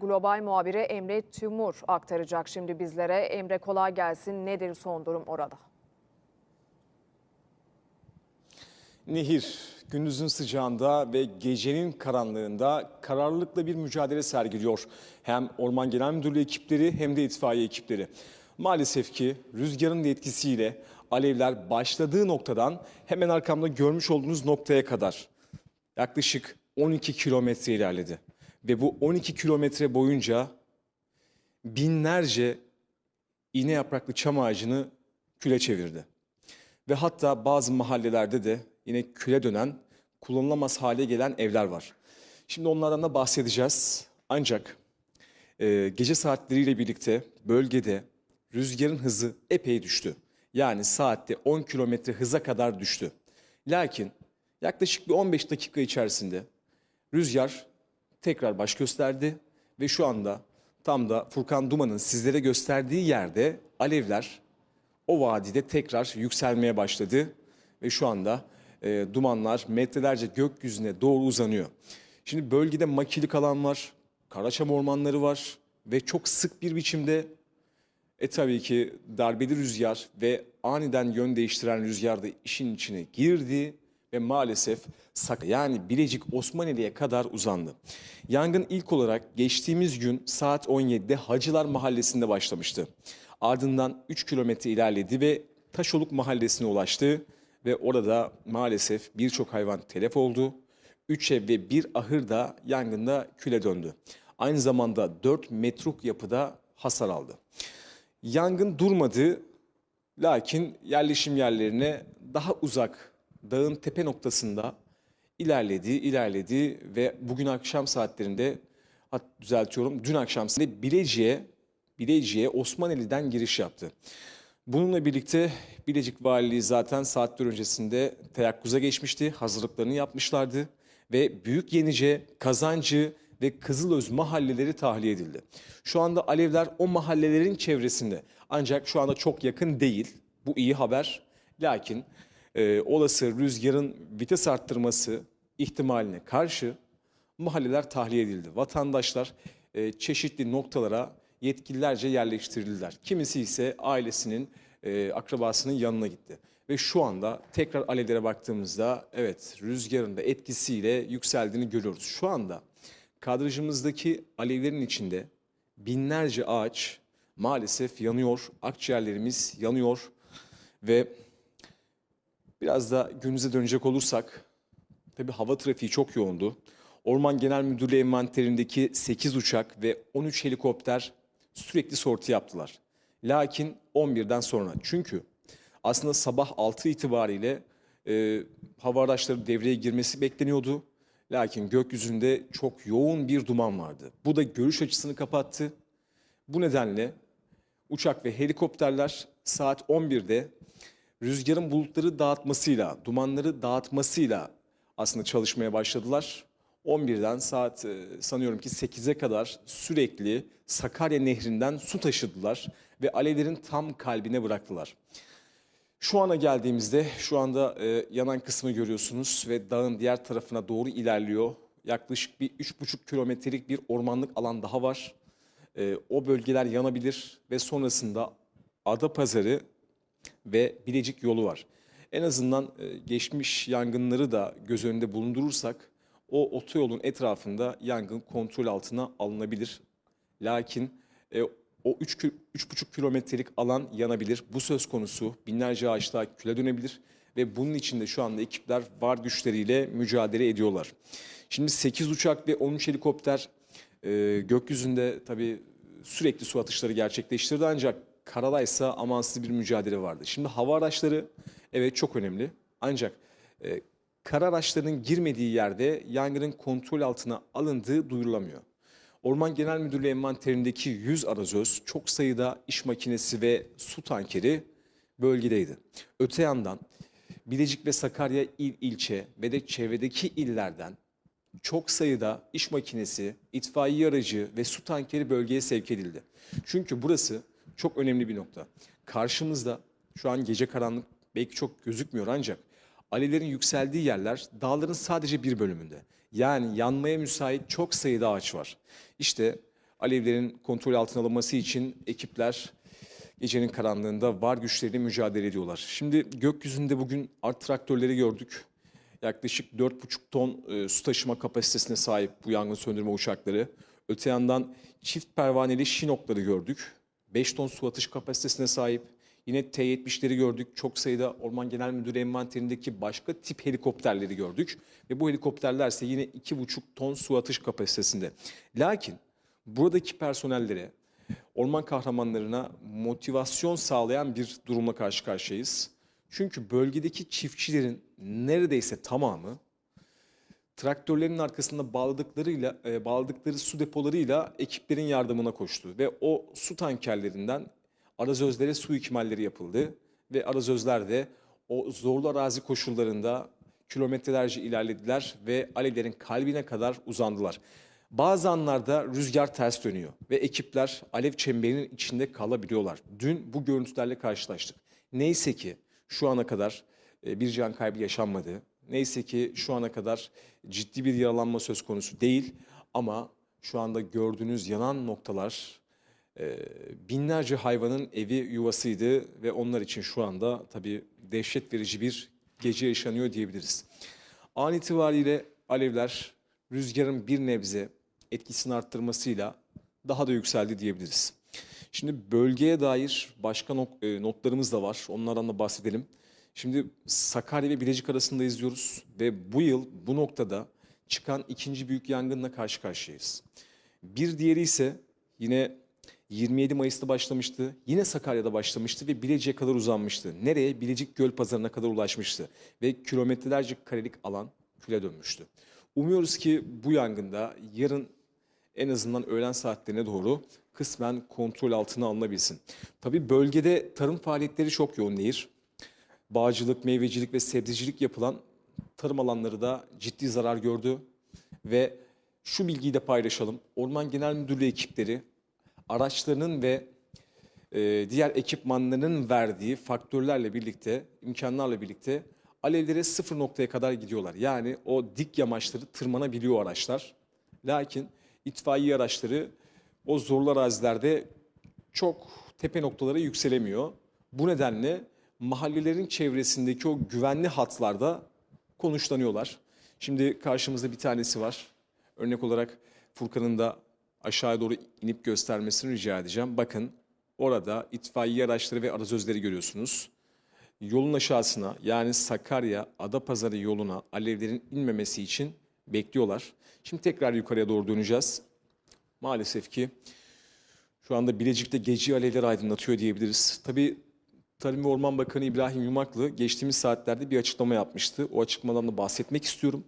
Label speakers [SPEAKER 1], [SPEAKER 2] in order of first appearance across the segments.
[SPEAKER 1] Global muhabiri Emre Tümur aktaracak şimdi bizlere. Emre kolay gelsin. Nedir son durum orada?
[SPEAKER 2] Nehir gündüzün sıcağında ve gecenin karanlığında kararlılıkla bir mücadele sergiliyor. Hem Orman Genel Müdürlüğü ekipleri hem de itfaiye ekipleri. Maalesef ki rüzgarın etkisiyle alevler başladığı noktadan hemen arkamda görmüş olduğunuz noktaya kadar yaklaşık 12 kilometre ilerledi. Ve bu 12 kilometre boyunca binlerce iğne yapraklı çam ağacını küle çevirdi. Ve hatta bazı mahallelerde de yine küle dönen, kullanılamaz hale gelen evler var. Şimdi onlardan da bahsedeceğiz. Ancak e, gece saatleriyle birlikte bölgede rüzgarın hızı epey düştü. Yani saatte 10 kilometre hıza kadar düştü. Lakin yaklaşık bir 15 dakika içerisinde rüzgar tekrar baş gösterdi ve şu anda tam da Furkan Duman'ın sizlere gösterdiği yerde alevler o vadide tekrar yükselmeye başladı ve şu anda e, dumanlar metrelerce gökyüzüne doğru uzanıyor. Şimdi bölgede makilik alan var, karaçam ormanları var ve çok sık bir biçimde e tabii ki darbeli rüzgar ve aniden yön değiştiren rüzgar da işin içine girdi ve maalesef Sak yani Bilecik Osmaneli'ye kadar uzandı. Yangın ilk olarak geçtiğimiz gün saat 17'de Hacılar Mahallesi'nde başlamıştı. Ardından 3 kilometre ilerledi ve Taşoluk Mahallesi'ne ulaştı ve orada maalesef birçok hayvan telef oldu. 3 ev ve bir ahır da yangında küle döndü. Aynı zamanda 4 metruk yapıda hasar aldı. Yangın durmadı lakin yerleşim yerlerine daha uzak dağın tepe noktasında ilerledi, ilerledi ve bugün akşam saatlerinde hat düzeltiyorum dün akşam saatinde Bilecik'e Bilecik'e Osmaneli'den giriş yaptı. Bununla birlikte Bilecik Valiliği zaten saatler öncesinde teyakkuza geçmişti, hazırlıklarını yapmışlardı ve Büyük Yenice, Kazancı ve Kızılöz mahalleleri tahliye edildi. Şu anda alevler o mahallelerin çevresinde ancak şu anda çok yakın değil. Bu iyi haber. Lakin e, olası rüzgarın vites arttırması ihtimaline karşı mahalleler tahliye edildi. Vatandaşlar e, çeşitli noktalara yetkililerce yerleştirildiler. Kimisi ise ailesinin, e, akrabasının yanına gitti. Ve şu anda tekrar alevlere baktığımızda evet rüzgarın da etkisiyle yükseldiğini görüyoruz. Şu anda kadrajımızdaki alevlerin içinde binlerce ağaç maalesef yanıyor. Akciğerlerimiz yanıyor ve biraz da günümüze dönecek olursak tabii hava trafiği çok yoğundu. Orman Genel Müdürlüğü envanterindeki 8 uçak ve 13 helikopter sürekli sorti yaptılar. Lakin 11'den sonra çünkü aslında sabah 6 itibariyle e, hava araçları devreye girmesi bekleniyordu. Lakin gökyüzünde çok yoğun bir duman vardı. Bu da görüş açısını kapattı. Bu nedenle uçak ve helikopterler saat 11'de rüzgarın bulutları dağıtmasıyla, dumanları dağıtmasıyla aslında çalışmaya başladılar. 11'den saat e, sanıyorum ki 8'e kadar sürekli Sakarya Nehri'nden su taşıdılar ve alevlerin tam kalbine bıraktılar. Şu ana geldiğimizde şu anda e, yanan kısmı görüyorsunuz ve dağın diğer tarafına doğru ilerliyor. Yaklaşık bir 3,5 kilometrelik bir ormanlık alan daha var. E, o bölgeler yanabilir ve sonrasında Adapazarı ve Bilecik yolu var. En azından e, geçmiş yangınları da göz önünde bulundurursak o otoyolun etrafında yangın kontrol altına alınabilir. Lakin e, o 3,5 kilometrelik alan yanabilir. Bu söz konusu binlerce ağaçlar küle dönebilir ve bunun için de şu anda ekipler var güçleriyle mücadele ediyorlar. Şimdi 8 uçak ve 13 helikopter e, gökyüzünde tabii sürekli su atışları gerçekleştirdi ancak karadaysa amansız bir mücadele vardı. Şimdi hava araçları evet çok önemli ancak e, kara araçlarının girmediği yerde yangının kontrol altına alındığı duyurulamıyor. Orman Genel Müdürlüğü envanterindeki 100 arazöz, çok sayıda iş makinesi ve su tankeri bölgedeydi. Öte yandan Bilecik ve Sakarya il ilçe ve de çevredeki illerden çok sayıda iş makinesi, itfaiye aracı ve su tankeri bölgeye sevk edildi. Çünkü burası çok önemli bir nokta. Karşımızda şu an gece karanlık belki çok gözükmüyor ancak alevlerin yükseldiği yerler dağların sadece bir bölümünde. Yani yanmaya müsait çok sayıda ağaç var. İşte alevlerin kontrol altına alınması için ekipler gecenin karanlığında var güçleriyle mücadele ediyorlar. Şimdi gökyüzünde bugün art traktörleri gördük. Yaklaşık 4,5 ton e, su taşıma kapasitesine sahip bu yangın söndürme uçakları. Öte yandan çift pervaneli şinokları gördük. 5 ton su atış kapasitesine sahip. Yine T-70'leri gördük. Çok sayıda Orman Genel Müdürü envanterindeki başka tip helikopterleri gördük. Ve bu helikopterler ise yine 2,5 ton su atış kapasitesinde. Lakin buradaki personellere, orman kahramanlarına motivasyon sağlayan bir durumla karşı karşıyayız. Çünkü bölgedeki çiftçilerin neredeyse tamamı traktörlerin arkasında bağladıklarıyla e, bağladıkları su depolarıyla ekiplerin yardımına koştu ve o su tankerlerinden arazözlere su ikmalleri yapıldı ve arazözler de o zorlu arazi koşullarında kilometrelerce ilerlediler ve alevlerin kalbine kadar uzandılar. Bazı anlarda rüzgar ters dönüyor ve ekipler alev çemberinin içinde kalabiliyorlar. Dün bu görüntülerle karşılaştık. Neyse ki şu ana kadar e, bir can kaybı yaşanmadı. Neyse ki şu ana kadar ciddi bir yaralanma söz konusu değil ama şu anda gördüğünüz yanan noktalar e, binlerce hayvanın evi yuvasıydı ve onlar için şu anda tabii dehşet verici bir gece yaşanıyor diyebiliriz. An itibariyle alevler rüzgarın bir nebze etkisini arttırmasıyla daha da yükseldi diyebiliriz. Şimdi bölgeye dair başka nok- e, notlarımız da var. Onlardan da bahsedelim. Şimdi Sakarya ve Bilecik arasında izliyoruz ve bu yıl bu noktada çıkan ikinci büyük yangınla karşı karşıyayız. Bir diğeri ise yine 27 Mayıs'ta başlamıştı. Yine Sakarya'da başlamıştı ve Bilecik'e kadar uzanmıştı. Nereye? Bilecik Göl Pazarı'na kadar ulaşmıştı. Ve kilometrelerce karelik alan küle dönmüştü. Umuyoruz ki bu yangında yarın en azından öğlen saatlerine doğru kısmen kontrol altına alınabilsin. Tabii bölgede tarım faaliyetleri çok yoğun değil. Bağcılık, meyvecilik ve sebzecilik yapılan tarım alanları da ciddi zarar gördü. Ve şu bilgiyi de paylaşalım. Orman Genel Müdürlüğü ekipleri araçlarının ve e, diğer ekipmanlarının verdiği faktörlerle birlikte, imkanlarla birlikte alevlere sıfır noktaya kadar gidiyorlar. Yani o dik yamaçları tırmanabiliyor araçlar. Lakin itfaiye araçları o zorlu arazilerde çok tepe noktalara yükselemiyor. Bu nedenle mahallelerin çevresindeki o güvenli hatlarda konuşlanıyorlar. Şimdi karşımızda bir tanesi var. Örnek olarak Furkan'ın da aşağıya doğru inip göstermesini rica edeceğim. Bakın orada itfaiye araçları ve arazözleri görüyorsunuz. Yolun aşağısına yani Sakarya Adapazarı yoluna alevlerin inmemesi için bekliyorlar. Şimdi tekrar yukarıya doğru döneceğiz. Maalesef ki şu anda Bilecik'te gece alevleri aydınlatıyor diyebiliriz. Tabii Tarım ve Orman Bakanı İbrahim Yumaklı geçtiğimiz saatlerde bir açıklama yapmıştı. O açıklamadan da bahsetmek istiyorum.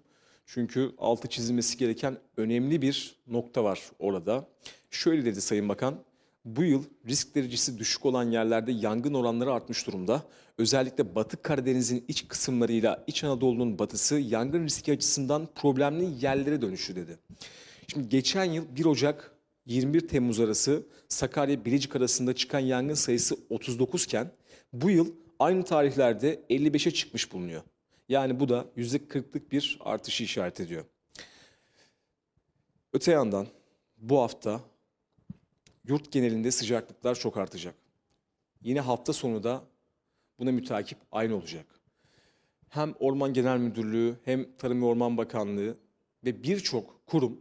[SPEAKER 2] Çünkü altı çizilmesi gereken önemli bir nokta var orada. Şöyle dedi Sayın Bakan, bu yıl risk derecesi düşük olan yerlerde yangın oranları artmış durumda. Özellikle Batı Karadeniz'in iç kısımlarıyla İç Anadolu'nun batısı yangın riski açısından problemli yerlere dönüştü dedi. Şimdi geçen yıl 1 Ocak 21 Temmuz arası Sakarya Bilecik arasında çıkan yangın sayısı 39 iken bu yıl aynı tarihlerde 55'e çıkmış bulunuyor. Yani bu da %40'lık bir artışı işaret ediyor. Öte yandan bu hafta yurt genelinde sıcaklıklar çok artacak. Yine hafta sonu da buna mütakip aynı olacak. Hem Orman Genel Müdürlüğü hem Tarım ve Orman Bakanlığı ve birçok kurum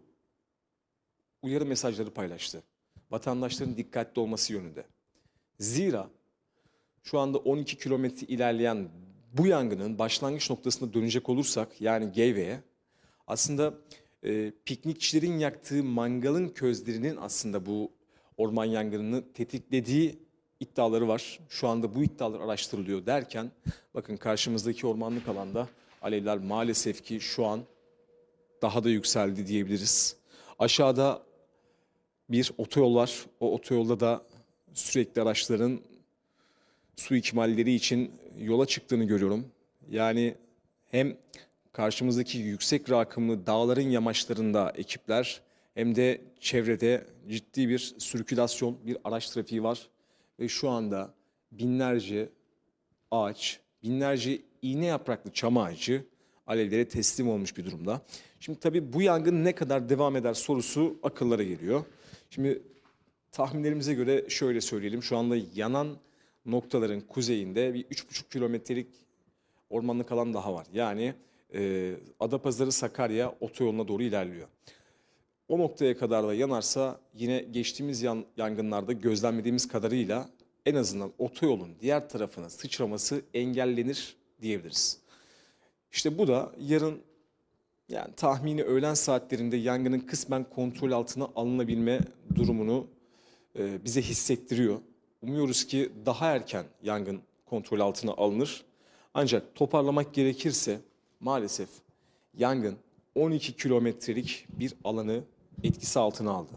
[SPEAKER 2] uyarı mesajları paylaştı. Vatandaşların dikkatli olması yönünde. Zira şu anda 12 kilometre ilerleyen bu yangının başlangıç noktasına dönecek olursak yani Geyve'ye aslında e, piknikçilerin yaktığı mangalın közlerinin aslında bu orman yangınını tetiklediği iddiaları var. Şu anda bu iddialar araştırılıyor derken bakın karşımızdaki ormanlık alanda alevler maalesef ki şu an daha da yükseldi diyebiliriz. Aşağıda bir otoyol var. O otoyolda da sürekli araçların su ikmalleri için yola çıktığını görüyorum. Yani hem karşımızdaki yüksek rakımlı dağların yamaçlarında ekipler hem de çevrede ciddi bir sirkülasyon, bir araç trafiği var. Ve şu anda binlerce ağaç, binlerce iğne yapraklı çam ağacı alevlere teslim olmuş bir durumda. Şimdi tabii bu yangın ne kadar devam eder sorusu akıllara geliyor. Şimdi tahminlerimize göre şöyle söyleyelim. Şu anda yanan noktaların kuzeyinde bir 3,5 kilometrelik ormanlık alan daha var. Yani e, Adapazarı Sakarya otoyoluna doğru ilerliyor. O noktaya kadar da yanarsa yine geçtiğimiz yan- yangınlarda gözlemlediğimiz kadarıyla en azından otoyolun diğer tarafına sıçraması engellenir diyebiliriz. İşte bu da yarın yani tahmini öğlen saatlerinde yangının kısmen kontrol altına alınabilme durumunu e, bize hissettiriyor. Umuyoruz ki daha erken yangın kontrol altına alınır. Ancak toparlamak gerekirse maalesef yangın 12 kilometrelik bir alanı etkisi altına aldı.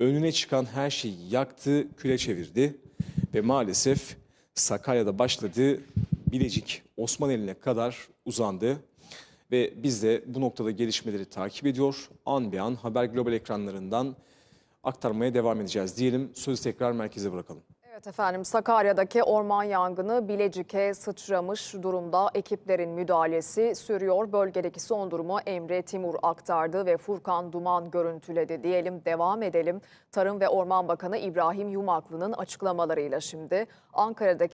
[SPEAKER 2] Önüne çıkan her şeyi yaktı, küle çevirdi ve maalesef Sakarya'da başladı, Bilecik Osmaneli'ne kadar uzandı. Ve biz de bu noktada gelişmeleri takip ediyor. An be an Haber Global ekranlarından aktarmaya devam edeceğiz diyelim. Sözü tekrar merkeze bırakalım.
[SPEAKER 1] Evet efendim Sakarya'daki orman yangını Bilecik'e sıçramış durumda. Ekiplerin müdahalesi sürüyor. Bölgedeki son durumu Emre Timur aktardı ve Furkan Duman görüntüledi diyelim. Devam edelim. Tarım ve Orman Bakanı İbrahim Yumaklı'nın açıklamalarıyla şimdi Ankara'daki